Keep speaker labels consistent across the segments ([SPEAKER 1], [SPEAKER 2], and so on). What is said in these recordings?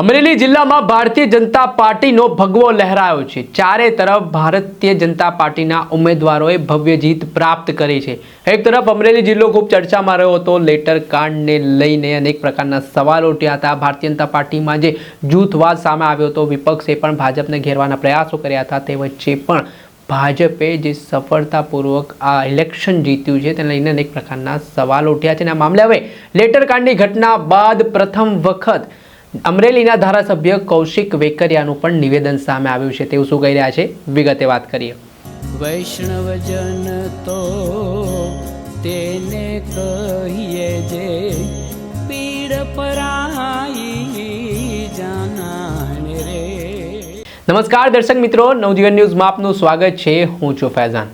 [SPEAKER 1] અમરેલી જિલ્લામાં ભારતીય જનતા પાર્ટીનો ભગવો લહેરાયો છે. ચારે તરફ ભારતીય જનતા પાર્ટીના ઉમેદવારોએ ભવ્ય જીત પ્રાપ્ત કરી છે. એક તરફ અમરેલી જિલ્લો ખૂબ ચર્ચામાં રહ્યો હતો. લેટર કાંડને લઈને અનેક પ્રકારના સવાલો ઉઠ્યા હતા. ભારતીય જનતા પાર્ટીમાં જે જૂથવાદ સામે આવ્યો હતો, વિપક્ષે પણ ભાજપને ઘેરવાના પ્રયાસો કર્યા હતા. તે વચ્ચે પણ ભાજપે જે સફળતાપૂર્વક આ ઇલેક્શન જીત્યું છે, તેને લઈને અનેક પ્રકારના સવાલો ઉઠ્યા છે. અને આ મામલે હવે લેટર કાંડની ઘટના બાદ પ્રથમ વખત અમરેલીના ધારાસભ્ય કૌશિક વેકરિયાનું પણ નિવેદન સામે આવ્યું છે. તેવું શું કહી રહ્યા છે? વિગતે વાત કરીએ.
[SPEAKER 2] વૈષ્ણવજન તો તેને કહીએ જે પીડ પરાઈ જાનાને રે.
[SPEAKER 1] નમસ્કાર દર્શક મિત્રો નવજીવન ન્યૂઝમાં આપનું સ્વાગત છે. હું છું ફૈઝાન.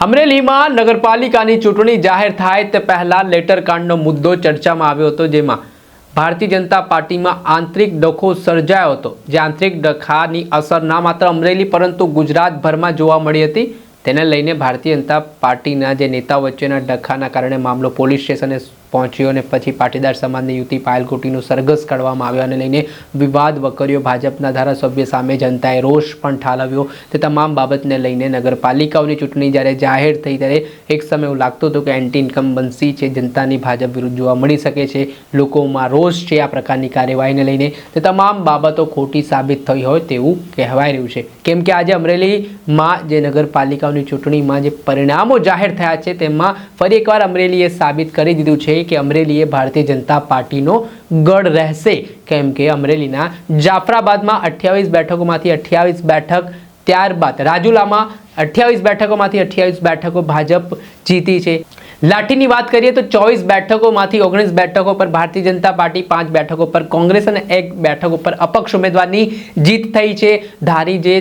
[SPEAKER 1] અમરેલીમાં નગરપાલિકાની ચૂંટણી જાહેર થાય તે પહેલા લેટર કાંડનો મુદ્દો ચર્ચામાં આવ્યો હતો જેમાં ભારતીય જનતા પાર્ટીમાં આંતરિક ડખો સર્જાયો હતો, જે આંતરિક ડખાની અસર ના માત્ર અમરેલી પરંતુ ગુજરાતભરમાં જોવા મળી હતી. તેને લઈને ભારતીય જનતા પાર્ટીના જે નેતા વચ્ચેના ડખાના કારણે મામલો પોલીસ સ્ટેશને પહોંચ્યો અને પછી પાટીદાર સમાજની યુતિ પાયલકુટીનું સરઘસ કાઢવામાં આવ્યો. અને લઈને વિવાદ વકર્યો. ભાજપના ધારાસભ્ય સામે જનતાએ રોષ પણ ઠાલવ્યો. તે તમામ બાબતને લઈને નગરપાલિકાઓની ચૂંટણી જ્યારે જાહેર થઈ ત્યારે એક સમય એવું લાગતું હતું કે એન્ટી ઇન્કમ્બન્સી છે, જનતાની ભાજપ વિરુદ્ધ જોવા મળી શકે છે, લોકોમાં રોષ છે આ પ્રકારની કાર્યવાહીને લઈને. તે તમામ બાબતો ખોટી સાબિત થઈ હોય તેવું કહેવાય રહ્યું છે. કેમ કે આજે અમરેલીમાં જે નગરપાલિકાઓની ચૂંટણીમાં જે પરિણામો જાહેર થયા છે, તેમાં ફરી એકવાર અમરેલીએ સાબિત કરી દીધું છે કે અમરેલી એ ભારતીય જનતા પાર્ટીનો ગઢ રહેશે. કેમ કે અમરેલીના જાફરાબાદમાં અઠ્યાવીસ બેઠકોમાંથી અઠ્યાવીસ બેઠક, ત્યારબાદ રાજુલામાં અઠ્યાવીસ બેઠકોમાંથી અઠ્યાવીસ બેઠકો ભાજપ જીતી છે. લાઠીની વાત કરીએ તો ચોવીસ બેઠકોમાંથી ઓગણીસ બેઠકો પર ભારતીય જનતા પાર્ટી, પાંચ બેઠકો પર કોંગ્રેસ અને એક બેઠકો પર અપક્ષ ઉમેદવારની જીત થઈ છે. ધારી જે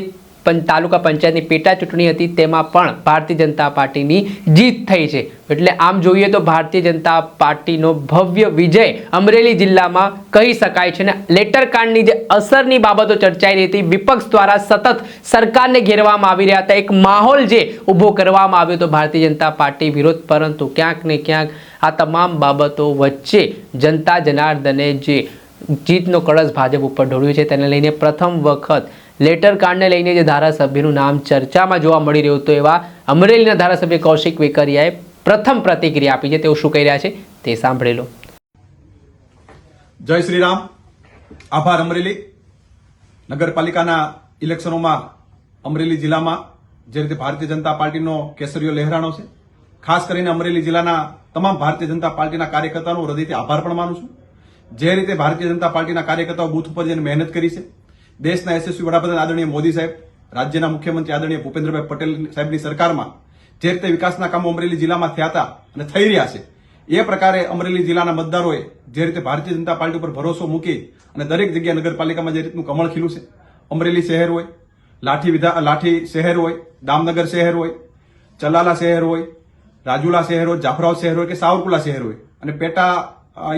[SPEAKER 1] તાલુકા પંચાયતની પેટા ચૂંટણી હતી, તેમાં પણ ભારતીય જનતા પાર્ટીની જીત થઈ છે. એટલે આમ જોઈએ તો ભારતીય જનતા પાર્ટીનો ભવ્ય વિજય અમરેલી જિલ્લામાં કહી શકાય છે અને લેટર કાંડની જે અસરની બાબતો ચર્ચાઈ રહી હતી, વિપક્ષ દ્વારા સતત સરકારને ઘેરવામાં આવી રહ્યા હતા. એક માહોલ જે ઊભો કરવામાં આવ્યો હતો ભારતીય જનતા પાર્ટી વિરોધ, પરંતુ ક્યાંક ને ક્યાંક આ તમામ બાબતો વચ્ચે જનતા જનાર્દને જે જીતનો કળશ ભાજપ ઉપર ઢોળ્યું છે, તેને લઈને પ્રથમ વખત લેટર કાર્ડને લઈને જે ધારાસભ્યનું નામ ચર્ચામાં જોવા મળી રહ્યું હતું, એવા અમરેલીના ધારાસભ્ય કૌશિક વેકરિયાએ પ્રથમ પ્રતિક્રિયા આપી છે. તેઓ શું કહી રહ્યા છે તે સાંભળી લો.
[SPEAKER 3] જય શ્રી રામ આભાર અમરેલી. નગરપાલિકાના ઇલેક્શનોમાં અમરેલી જિલ્લામાં જે રીતે ભારતીય જનતા પાર્ટીનો કેસરીઓ લહેરાણો છે, ખાસ કરીને અમરેલી જિલ્લાના તમામ ભારતીય જનતા પાર્ટીના કાર્યકર્તાનો હૃદયથી આભાર પણ માનું છું. જે રીતે ભારતીય જનતા પાર્ટીના કાર્યકર્તાઓ બૂથ ઉપર જઈને મહેનત કરી છે દેશના યશસ્વી વડાપ્રધાન આદરણીય મોદી સાહેબ, રાજ્યના મુખ્યમંત્રી આદરણીય ભૂપેન્દ્રભાઈ પટેલ સાહેબની સરકારમાં જે રીતે વિકાસના કામો અમરેલી જિલ્લામાં થયા હતા અને થઈ રહ્યા છે, એ પ્રકારે અમરેલી જિલ્લાના મતદારોએ જે રીતે ભારતીય જનતા પાર્ટી ઉપર ભરોસો મૂકી અને દરેક જગ્યાએ નગરપાલિકામાં જે રીતનું કમળ ખીલું છે, અમરેલી શહેર હોય, લાઠી વિધા, લાઠી શહેર હોય, દામનગર શહેર હોય, ચલાલા શહેર હોય, રાજુલા શહેર હોય જાફરાવ શહેર હોય કે સાવરકુલા શહેર હોય અને પેટા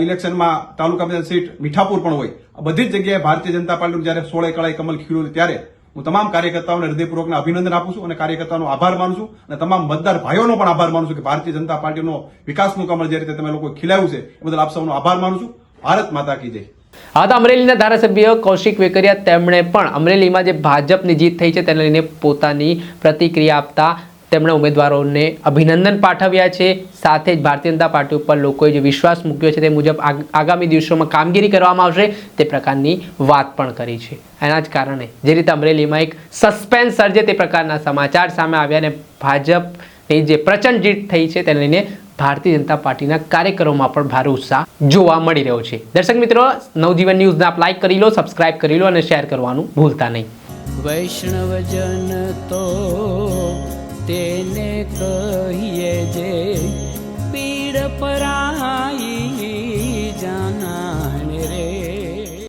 [SPEAKER 3] ઇલેક્શનમાં તાલુકા પંચાયત સીટ મીઠાપુર પણ હોય. આ બધી જ જગ્યાએ ભારતીય જનતા પાર્ટીનું જ્યારે સોળે કળાએ કમલ ખીડ્યું ત્યારે હું તમામ કાર્યકર્તાઓને હૃદયપૂર્વકને અભિનંદન આપું છું અને કાર્યકર્તાઓનો આભાર માનું છું અને તમામ મતદાર ભાઈઓનો પણ આભાર માનું છું કે ભારતીય જનતા પાર્ટીનો વિકાસનું કમળ જે રીતે તમે લોકો ખીલાયું છે, એ બદલ આપ સૌનો આભાર માનું છું. ભારત માતા કી જય.
[SPEAKER 1] આ તો અમરેલીના ધારાસભ્ય કૌશિક વેકરિયા તેમણે પણ અમરેલીમાં જે ભાજપની જીત થઈ છે, તેને લઈને પોતાની પ્રતિક્રિયા આપતા તેમણે ઉમેદવારોને અભિનંદન પાઠવ્યા છે. સાથે જ ભારતીય જનતા પાર્ટી ઉપર લોકોએ જે વિશ્વાસ મૂક્યો છે તે મુજબ આગામી દિવસોમાં કામગીરી કરવામાં આવશે તે પ્રકારની વાત પણ કરી છે. એના જ કારણે જે રીતે અમરેલીમાં એક સસ્પેન્સ સર્જે તે પ્રકારના સમાચાર સામે આવ્યા અને ભાજપની જે પ્રચંડ જીત થઈ છે તેને લઈને ભારતીય જનતા પાર્ટીના કાર્યક્રમોમાં પણ ભારે ઉત્સાહ જોવા મળી રહ્યો છે. દર્શક મિત્રો, નવજીવન ન્યૂઝને આપ લાઈક કરી લો, સબસ્ક્રાઇબ કરી લો અને શેર કરવાનું ભૂલતા નહીં.
[SPEAKER 2] વૈષ્ણવજન તો તેને કહીએ જે